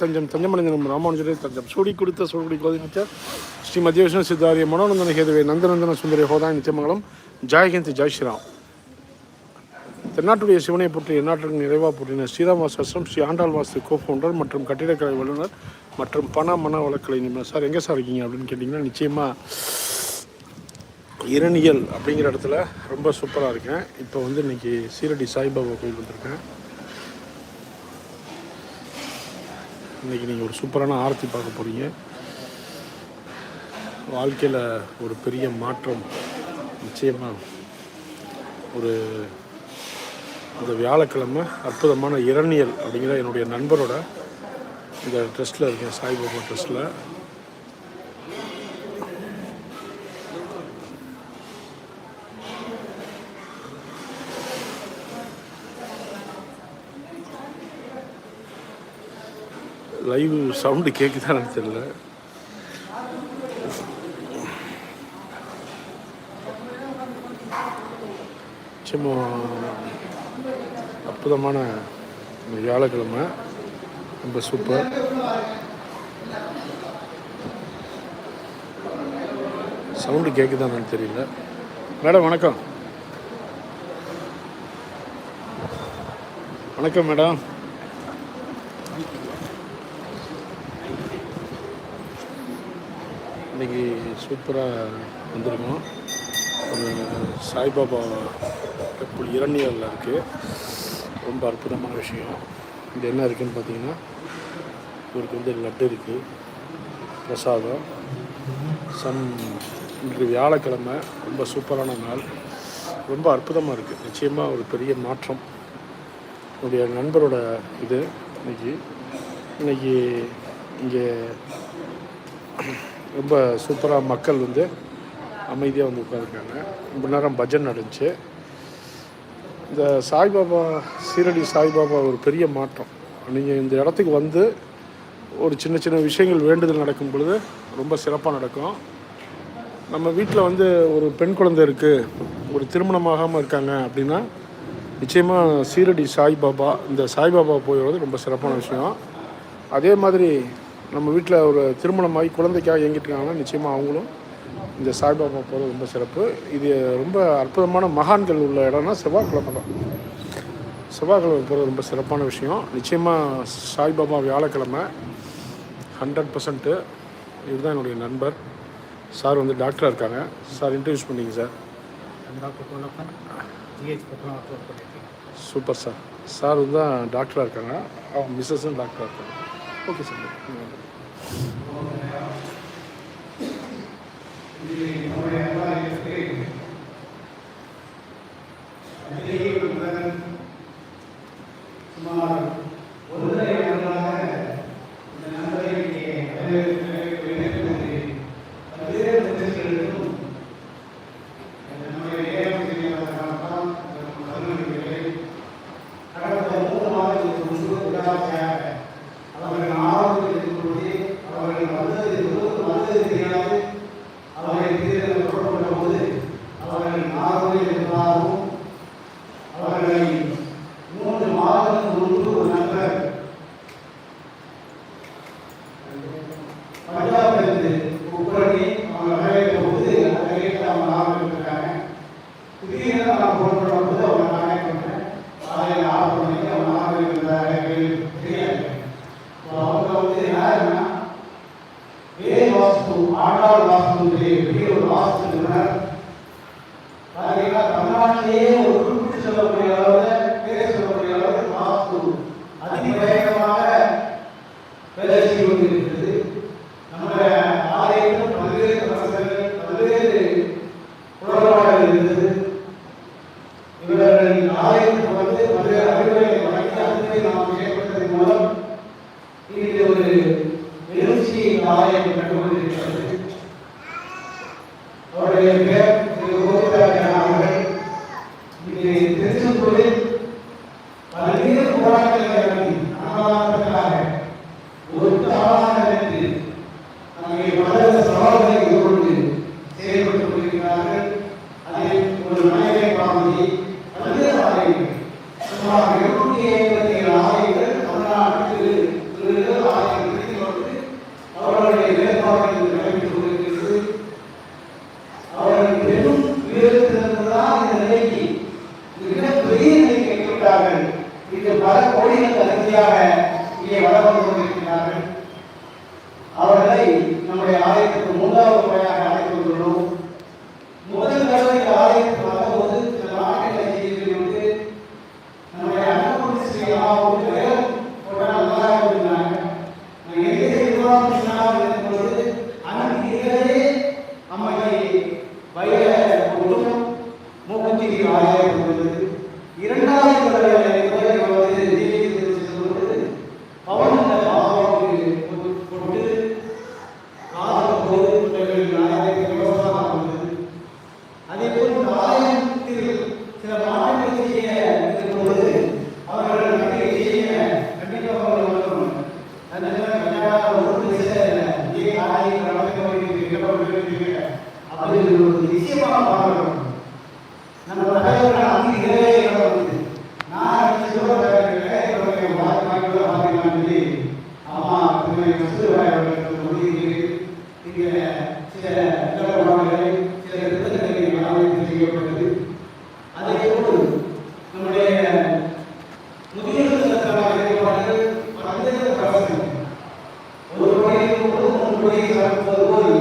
தஞ்சம் தஞ்சமடைந்தனம் ராமானுஜரே தஞ்சம். சூடி கொடுத்த சூடி கோதினிச்ச ஸ்ரீ மத்திய விஷ்ணு சித்தாரிய மனோநந்தன ஹேதுவே நந்தநந்தன சுந்தரி ஹோதாய் நித்தியமங்கலம் ஜாய்ஹிந்த் ஜாய் ஸ்ரீராம். தென்னாட்டுடைய சிவனை போற்றி எந்நாட்டுக்கு நிறைவாக போற்றின ஸ்ரீராமாசாஸ்திரம் ஸ்ரீ ஆண்டாள் வாஸ்து கோ ஃபவுண்டர் மற்றும் கட்டிடக்கலை வல்லுநர் மற்றும் பண மன வழக்கலை நிபுணர். சார் எங்கே சார் இருக்கீங்க அப்படின்னு கேட்டிங்கன்னா நிச்சயமாக இரணியல் அப்படிங்கிற இடத்துல ரொம்ப சூப்பராக இருக்கேன். இப்போ வந்து இன்னைக்கு சீரடி சாய்பாபா கோயில் வந்திருக்கேன். இன்றைக்கி நீங்கள் ஒரு சூப்பரான ஆரத்தி பார்க்க போகிறீங்க வாழ்க்கையில் ஒரு பெரிய மாற்றம் நிச்சயமாக ஒரு அந்த வியாழக்கிழமை அற்புதமான இரணியல் அப்படிங்கிற என்னுடைய நண்பரோட இந்த ட்ரெஸ்ட்டில் இருக்கேன் சாய்பாபா ட்ரெஸ்ட்டில் லைவ் சவுண்டு கேட்குதான்னு எனக்கு தெரியல. சும்மா அற்புதமான வியாழக்கிழமை. ரொம்ப சூப்பர் சவுண்டு கேட்குதான்னு தெரியல. மேடம் வணக்கம். வணக்கம் மேடம். இன்னைக்கு சூப்பராக வந்திருக்கோம். ஒரு சாய்பாபா டெம்பிள் இரணியலில் இருக்குது ரொம்ப அற்புதமான விஷயம். இது என்ன இருக்குதுன்னு பார்த்தீங்கன்னா இவருக்கு வந்து லட்டு இருக்குது பிரசாதம். சம் இன்று வியாழக்கிழமை ரொம்ப சூப்பரான நாள். ரொம்ப அற்புதமாக இருக்குது நிச்சயமாக ஒரு பெரிய மாற்றம். என்னுடைய நண்பரோட இது இன்னைக்கு. இன்னைக்கு இங்கே ரொம்ப சூப்பராக மக்கள் வந்து அமைதியாக வந்து உட்காந்துருக்காங்க ரொம்ப நேரம் பஜன் நடந்துச்சு. இந்த சாய்பாபா சீரடி சாய்பாபா ஒரு பெரிய மாற்றம். நீங்கள் இந்த இடத்துக்கு வந்து ஒரு சின்ன சின்ன விஷயங்கள் வேண்டுதல் நடக்கும் பொழுது ரொம்ப சிறப்பாக நடக்கும். நம்ம வீட்டில் வந்து ஒரு பெண் குழந்தை இருக்குது ஒரு திருமணமாகாமல் இருக்காங்க அப்படின்னா நிச்சயமாக சீரடி சாய்பாபா இந்த சாய்பாபா போய் வர்றது ரொம்ப சிறப்பான விஷயம். அதே மாதிரி நம்ம வீட்டில் ஒரு திருமணமாகி குழந்தைக்காக இயங்கிட்டுருக்காங்கன்னா நிச்சயமாக அவங்களும் இந்த சாய்பாபா போகிறது ரொம்ப சிறப்பு. இது ரொம்ப அற்புதமான மகான்கள் உள்ள இடம்னா செவ்வாய்க்கிழமை தான். செவ்வாய்க்கிழமை போகிறது ரொம்ப சிறப்பான விஷயம். நிச்சயமாக சாய்பாபா வியாழக்கிழமை ஹண்ட்ரட் பர்சன்ட்டு இவர் தான் என்னுடைய நண்பர். சார் வந்து டாக்டராக இருக்காங்க. சார் இன்ட்ரடியூஸ் பண்ணிங்க sir. Doctor super sir. Sir வந்து தான் டாக்டராக இருக்காங்க. அவங்க மிஸ்ஸஸும் டாக்டராக இருக்காங்க. ஓகே சார் வசதியாக இங்கே வளம் What you?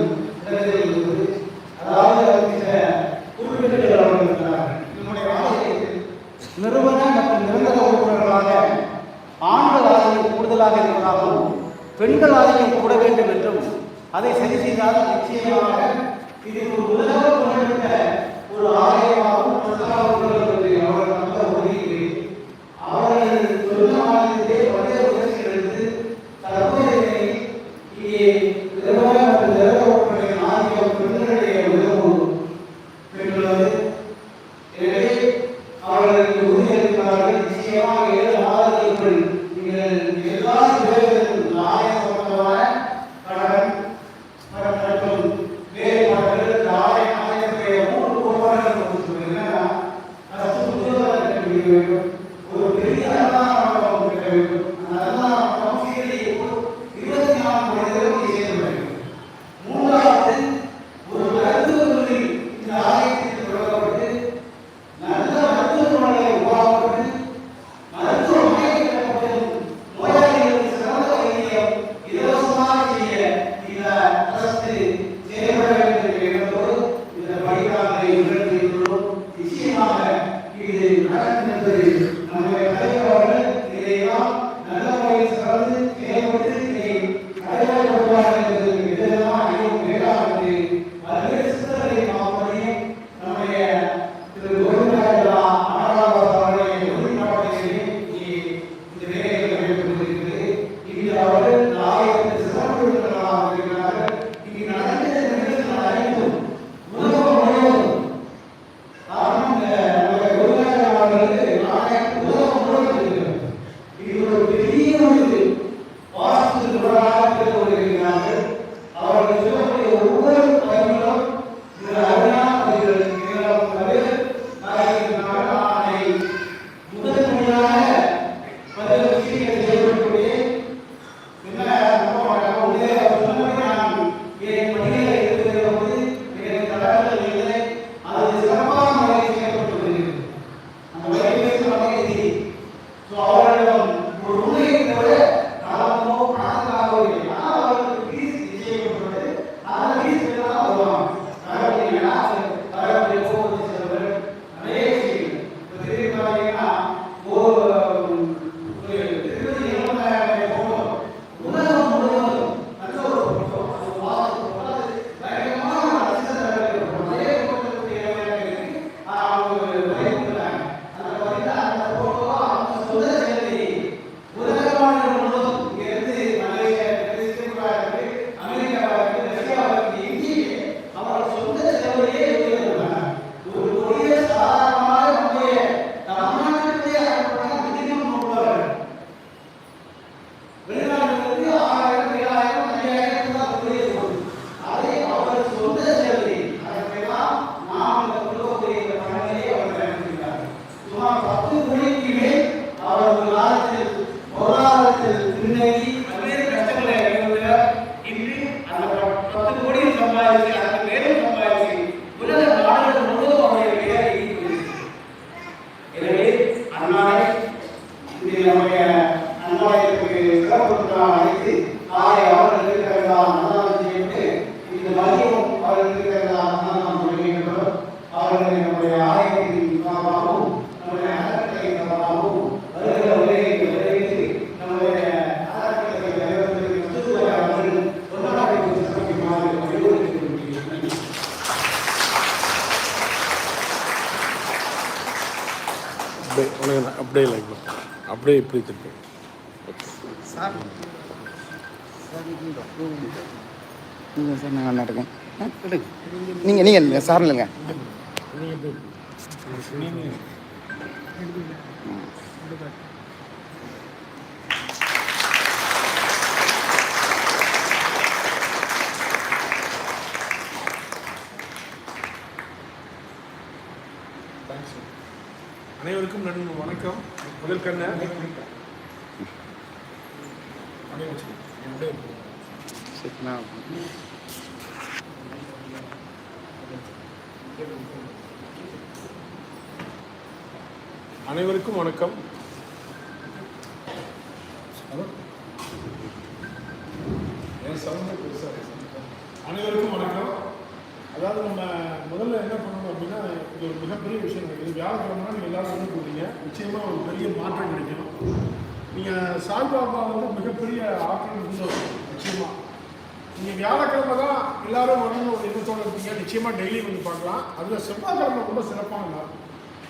இருக்கிறார்கள் நிச்சயமாக ஏழு ஆறுதல்கள் பெரிய வாஸ்து அப்படியே இப்படி திருப்பி. சார். நீங்கள் நான் நடக்கேன் நீங்கள் நீங்கள் சார் இல்லைங்க Thanks. அனைவருக்கும் நடுவு வணக்கம். முதல் கண்ணை. அனைவருக்கும் வணக்கம் என் சவுண்டே பெருசா இருக்கு. அனைவருக்கும் வணக்கம் அதாவது நம்ம முதல்ல என்ன பண்ணணும் அப்படின்னா இது ஒரு மிகப்பெரிய விஷயம் இருக்குது வியாழக்கிழமை நீங்கள் எல்லாரும் வந்து போகிறீங்க நிச்சயமாக ஒரு பெரிய மாற்றம் கிடைக்கும் நீங்கள் வந்து மிகப்பெரிய ஆற்றல் இருந்தவர் நிச்சயமாக நீங்கள் வியாழக்கிழமை தான் எல்லாரும் வரணும் ஒரு எண்ணத்தோட இருப்பீங்க நிச்சயமாக டெய்லி வந்து பார்க்கலாம். அதில் செவ்வாய்க்கிழமை ரொம்ப சிறப்பான நாள்.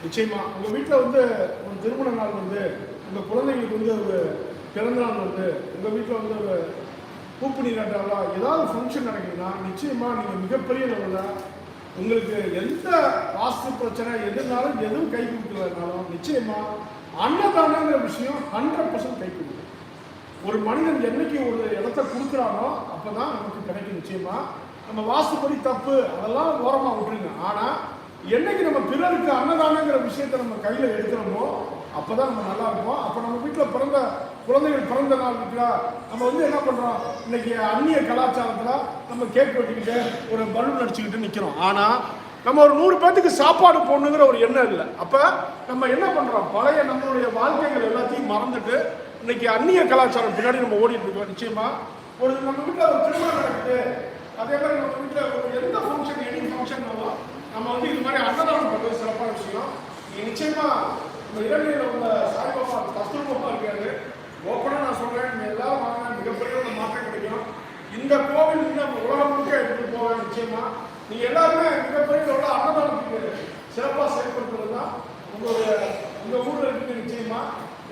நிச்சயமாக உங்கள் வீட்டில் வந்து ஒரு திருமண நாள் வந்து உங்கள் குழந்தைங்களுக்கு வந்து ஒரு பிறந்த நாள் வந்து உங்கள் வீட்டில் வந்து ஒரு பூப்பு நீராட்டாவா ஏதாவது ஃபங்க்ஷன் நடக்குதுன்னா நிச்சயமாக நீங்கள் மிகப்பெரிய லெவலில் உங்களுக்கு எந்த வாஸ்து பிரச்சனை எதுனாலும் எதுவும் கை கொடுக்கலனாலும் நிச்சயமாக அன்னதானங்கிற விஷயம் ஹண்ட்ரட் பர்சன்ட் கை கொடுக்கும் ஒரு மனிதன் என்னைக்கு ஒரு இடத்த கொடுக்குறானோ அப்போ தான் நமக்கு கிடைக்கும் நிச்சயமா. நம்ம வாஸ்துப்படி தப்பு அதெல்லாம் ஓரமாக விட்டுருங்க. ஆனால் என்னைக்கு நம்ம பிறருக்கு அன்னதானங்கிற விஷயத்தை நம்ம கையில் எடுக்கிறோமோ அப்பதான் நம்ம நல்லா இருப்போம். அப்போ நம்ம வீட்டில் பிறந்த குழந்தைகள் பிறந்த நாள் இருக்குல்ல நம்ம வந்து என்ன பண்ணுறோம் இன்னைக்கு அந்நிய கலாச்சாரத்தில் நம்ம கேக் வெட்டிக்கிட்டு ஒரு பலூன் அடிச்சுக்கிட்டு நிற்கிறோம் ஆனால் நம்ம ஒரு நூறு பேர்த்துக்கு சாப்பாடு போடணுங்கிற ஒரு எண்ணம் இல்லை. அப்போ நம்ம என்ன பண்ணுறோம் பழைய நம்மளுடைய வாழ்க்கைகள் எல்லாத்தையும் மறந்துட்டு இன்னைக்கு அந்நிய கலாச்சாரம் பின்னாடி நம்ம ஓடிட்டு இருக்கோம். நிச்சயமா ஒரு நம்ம வீட்டில் ஒரு திருமணம் நடக்குது. அதே மாதிரி நம்ம வீட்டில் எந்த ஃபங்க்ஷன் எனி ஃபங்க்ஷன் நம்ம வந்து இது மாதிரி அன்னதானம் பண்ணுறது சிறப்பான விஷயம். நீங்க நிச்சயமா நம்ம இலங்கையில் உள்ள சாய்பாபா கஸ்தூர்பாபா இருக்காரு. ஓப்பனாக நான் சொல்கிறேன் நீங்க எல்லாரும் வாங்க மிகப்பெரிய ஒரு மாற்றம் கிடைக்கும். இந்த கோவில் இன்னும் உலகம் முழுக்க எடுத்துகிட்டு போவேன். நிச்சயமா நீங்கள் எல்லாருமே மிகப்பெரிய உள்ள அன்னதானத்துக்கு சிறப்பாக செயல்படுத்துறது தான் உங்களுடைய உங்க ஊர்ல இருக்குது நிச்சயமா.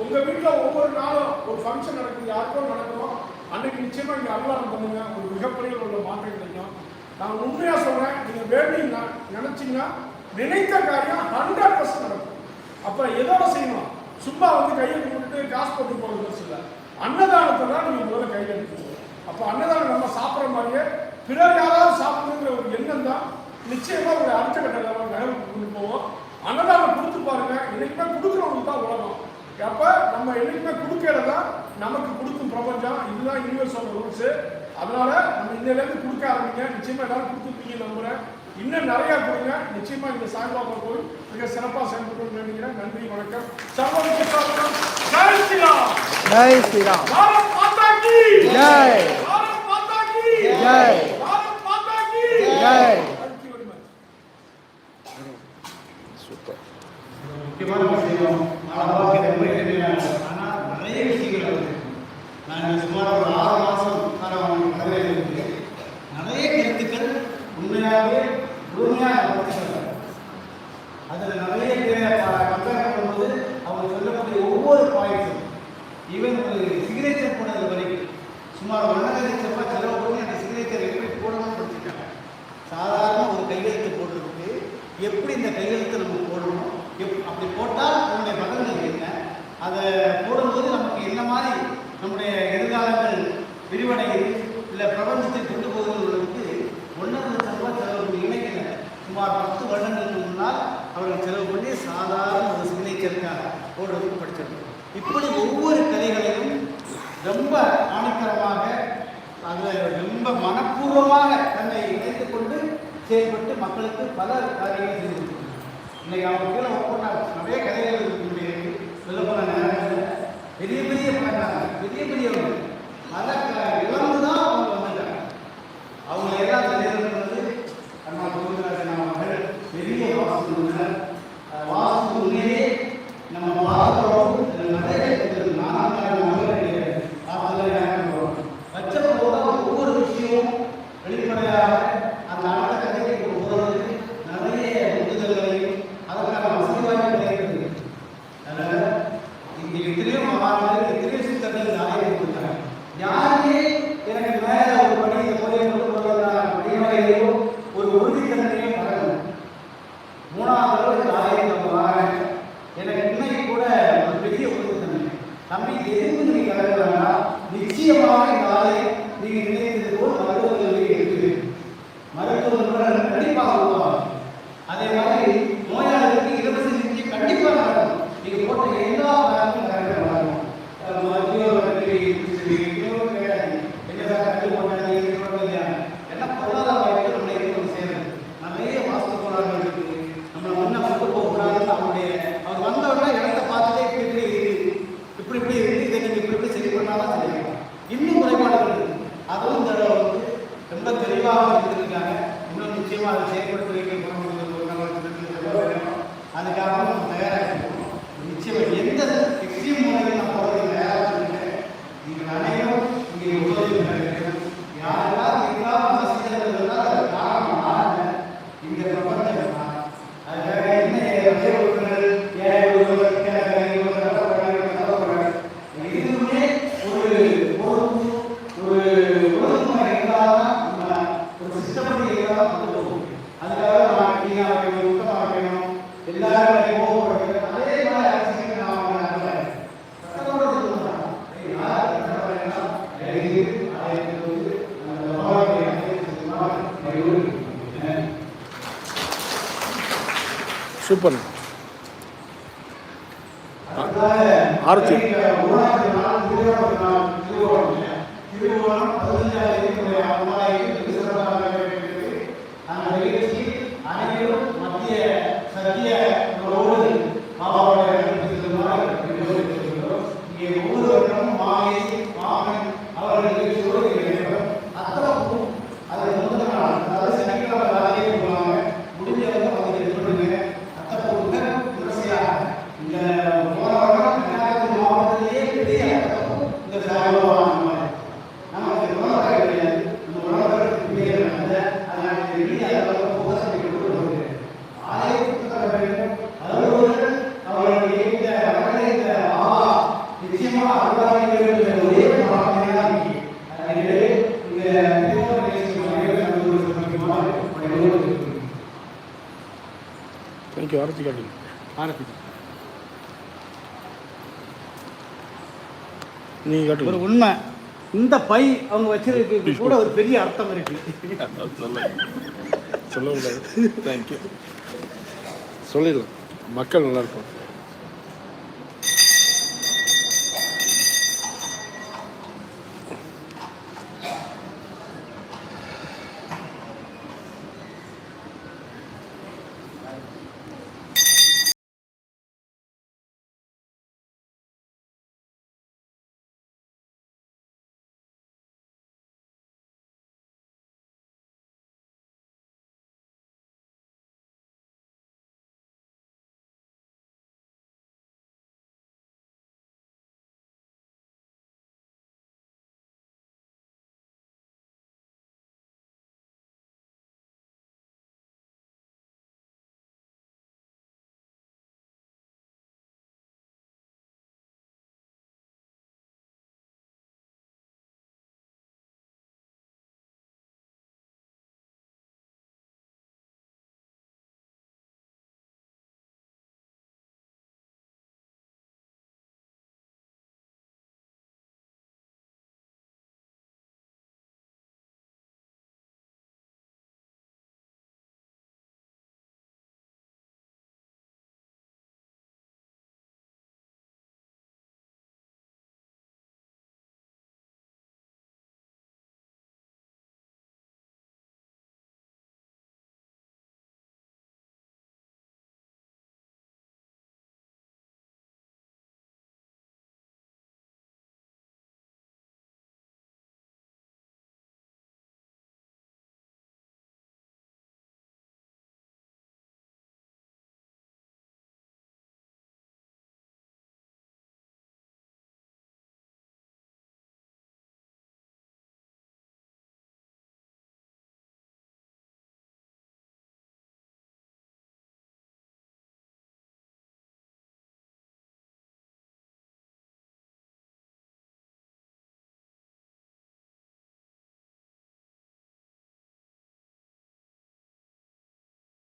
உங்க வீட்டில் ஒவ்வொரு நாளும் ஒரு ஃபங்க்ஷன் நடக்குது யாருக்கும் நடக்கும் அன்னைக்கு நிச்சயமா இங்கே அன்னதானம் பண்ணுங்க. ஒரு மிகப்பெரிய உள்ள மாற்றம் கிடைக்கும். நான் உண்மையா சொல்றேன் நீங்க வேண்டிங்கன்னா நினச்சிங்கன்னா நினைச்சீங்கன்னா நினைத்த காரியம் ஹண்ட்ரட் பர்சன்ட் நடக்கும். அப்போ எதோட செய்யணும்? சும்மா வந்து கையை கொடுத்துட்டு காசு போட்டு போகிறது இல்லை அன்னதானத்தை தான் நீங்கள் முதல்ல கையில் எடுத்துக்கணும். அப்போ அன்னதானம் நம்ம சாப்பிட்ற மாதிரியே பிறர் யாராவது சாப்பிடணுங்கிற ஒரு எண்ணம் தான் நிச்சயமா ஒரு அடுத்த கட்ட லெவல் கொண்டு போவோம். அன்னதானம் கொடுத்து பாருங்க என்னைக்குமே கொடுக்குறவங்களுக்கு தான் உலகம். அப்ப நம்ம என்னைக்குமே கொடுக்கறது தான் நமக்கு கொடுக்கும் பிரபஞ்சம். இதுதான் யூனிவர்ஸோட ரூல்ஸ் அதனால நம்ம இன்னையில இருந்து கொடுக்க ஆரம்பிங்க. நிச்சயமா எல்லாரும் கொடுத்துருப்பீங்க நம்புறேன். இன்னும் நிறைய கொடுங்க. நிச்சயமா இந்த சாய்பாபா கோவில் மிக சிறப்பாக செயல்பட்டு நினைக்கிறேன். நன்றி வணக்கம். சர்வம் ஜெய் ஸ்ரீராம். ஜெய் ஸ்ரீராம். பாரத் மாதா கி. ஜெய். பாரத் மாதா கி. ஜெய் பாரத் மாதா கி ஜெய் Thank you very much. Super முக்கியமான விஷயம் ஆனால் நிறைய விஷயங்கள் நாங்கள் சுமார் ஒரு ஆறு மாதம் நிறைய கருத்துக்கள் உண்மையாகவே முழுமையாக அதில் நிறைய பேரை கம்பேர் பண்ணும்போது அவங்க சொல்லக்கூடிய ஒவ்வொரு பாயிண்ட்ஸும் ஈவன் ஒரு சிக்னேச்சர் போனது வரைக்கும் சுமார் ஒன்றரை லட்சம் ரூபாய் செலவு பண்ணி அந்த சிக்னேச்சர் எப்படி சாதாரண ஒரு கையெழுத்து போடுறதுக்கு எப்படி இந்த கையெழுத்து நம்ம போடணும்? எப் அப்படி போட்டால் நம்முடைய பலன்கள் என்ன? அதை போடும்போது நமக்கு என்ன மாதிரி நம்முடைய எதிர்காலங்கள் விரிவடையுது? இல்லை பிரபஞ்சத்தை கொண்டு போகுதுன்றதுக்கு ஒன்றரை லட்சம் ரூபாய் செலவு பண்ணி இணைக்கல. சுமார் பத்து வருடங்களுக்கு முன்னால் அவர்கள் செலவு பண்ணி சாதாரண ஒரு சிக்னேச்சருக்காக போடுறதுக்கு படிச்சிருக்கோம் இப்படி ஒவ்வொரு கதைகளையும் ரொம்ப ஆணித்தரமாக அதில் ரொம்ப மனப்பூர்வமாக தன்னை இணைத்துக்கொண்டு செயல்பட்டு மக்களுக்கு பல காரியங்களை செய்து இன்னைக்கு அவங்க கீழே போட்டாங்க நிறைய கதைகள் இருக்கு சொல்ல போன நேரத்தில் பெரிய பெரிய பண்ணாங்க பெரிய பெரியவங்க பல இழந்து தான் அவங்க வந்துட்டாங்க அவங்க எல்லாம் தலைவர் அண்ணா கோவிந்தராஜன் அவர்கள் பெரிய வாசு வாசு உண்மையிலே நம்ம பார்க்கிறோம் நிறைய இருக்குது. ಭಾರತೀಯ ஓகே ஆரத்தி காட்டுங்க ஆரத்தி நீங்கள் ஒரு உண்மை. இந்த பை அவங்க வச்சிருக்கு கூட ஒரு பெரிய அர்த்தம் இருக்கு. சொல்ல முடியாது தேங்க்யூ சொல்லிடலாம். மக்கள் நல்லா இருப்பாங்க.